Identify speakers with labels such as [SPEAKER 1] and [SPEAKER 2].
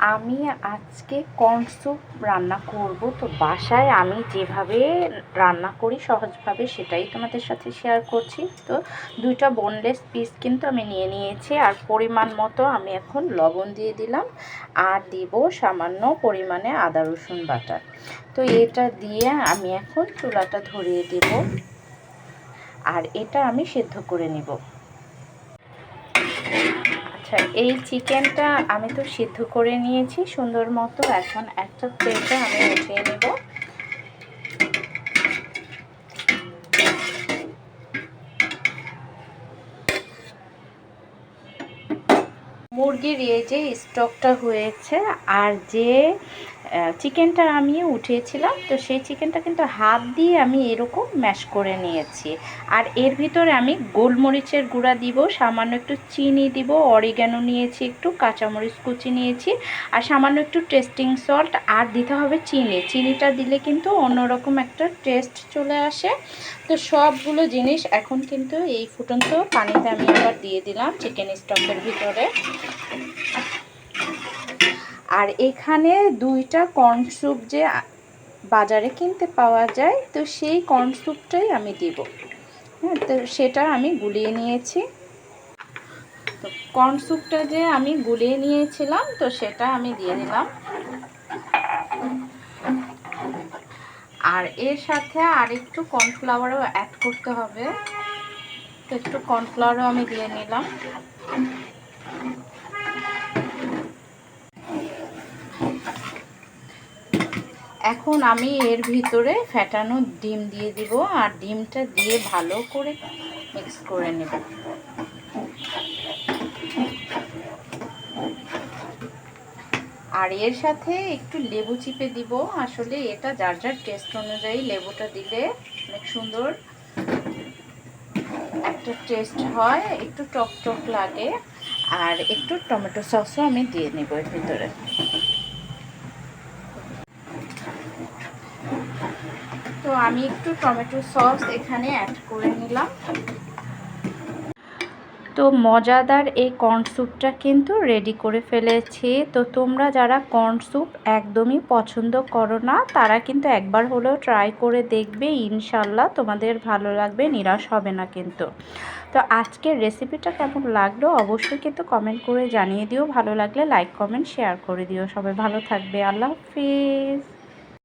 [SPEAKER 1] আমি আজকে corn soup রান্না করব। তো বাসায় আমি যেভাবে রান্না করি সহজভাবে সেটাই তোমাদের সাথে শেয়ার করছি। তো দুইটা বোনলেস পিস কিন্তু আমি নিয়ে নিয়েছি আর পরিমাণ মতো আমি এখন লবণ দিয়ে দিলাম আর দিব সামান্য পরিমাণে আদা, রসুন বাটা। তো এটা দিয়ে আমি এখন চুলাটা ধরিয়ে দেব। আর এটা আমি সেদ্ধ করে নিব। আচ্ছা এই চিকেনটা আমি তো সিদ্ধ করে নিয়েছি, সুন্দর মতো। এখন একটা প্লেটে আমি উঠিয়ে নেব। মুরগির এই যে স্টকটা হয়েছে আর যে চিকেনটা আমি উঠিয়েছিলাম, তো সেই চিকেনটা কিন্তু হাত দিয়ে আমি এরকম ম্যাশ করে নিয়েছি। আর এর ভিতরে আমি গোলমরিচের গুঁড়া দিব, সামান্য একটু চিনি দিব, অরিগ্যানো নিয়েছি একটু, কাঁচামরিচ কুচি নিয়েছি, আর সামান্য একটু টেস্টিং সল্ট, আর দিতে হবে চিনি। চিনিটা দিলে কিন্তু অন্যরকম একটা টেস্ট চলে আসে। তো সবগুলো জিনিস এখন কিন্তু এই ফুটন্ত পানিতে আমি আবার দিয়ে দিলাম চিকেন স্টকের ভিতরে। আর এখানে দুইটা কর্ন স্যুপ যে বাজারে কিনতে পাওয়া যায়, তো সেই কর্ন স্যুপটাই আমি দিব। হ্যাঁ তো সেটা আমি গুলিয়ে নিয়েছি। তো কর্ন স্যুপটা যে আমি গুলিয়ে নিয়েছিলাম, তো সেটা আমি দিয়ে দিলাম। আর এর সাথে আর একটু কর্নফ্লাওয়ারও অ্যাড করতে হবে। তো একটু কর্নফ্লাওয়ারও আমি দিয়ে নিলাম। এখন আমি এর ভিতরে ফ্যাটানো ডিম দিয়ে দিব আর ডিমটা দিয়ে ভালো করে মিক্স করে নেব। আর এর সাথে একটু লেবু চিপে দিব। আসলে এটা যার যার টেস্ট অনুযায়ী লেবুটা দিলে অনেক সুন্দর একটা টেস্ট হয়, একটু টক টক লাগে। আর একটু টমেটো সসও আমি দিয়ে নেব এর ভিতরে। তো আমি একটু টমেটো সস এখানে অ্যাড করে নিলাম। তো মজাদার এই কর্ন স্যুপটা কিন্তু রেডি করে ফেলেছি। তো তোমরা যারা কর্ন স্যুপ একদমই পছন্দ করো না, তারা কিন্তু একবার হলেও ট্রাই করে দেখবে, ইনশাল্লাহ তোমাদের ভালো লাগবে, নিরাশ হবে না কিন্তু। তো আজকের রেসিপিটা কেমন লাগল অবশ্যই কিন্তু কমেন্ট করে জানিয়ে দিও। ভালো লাগলে লাইক কমেন্ট শেয়ার করে দিও। সবাই ভালো থাকবে। আল্লাহ হাফিজ।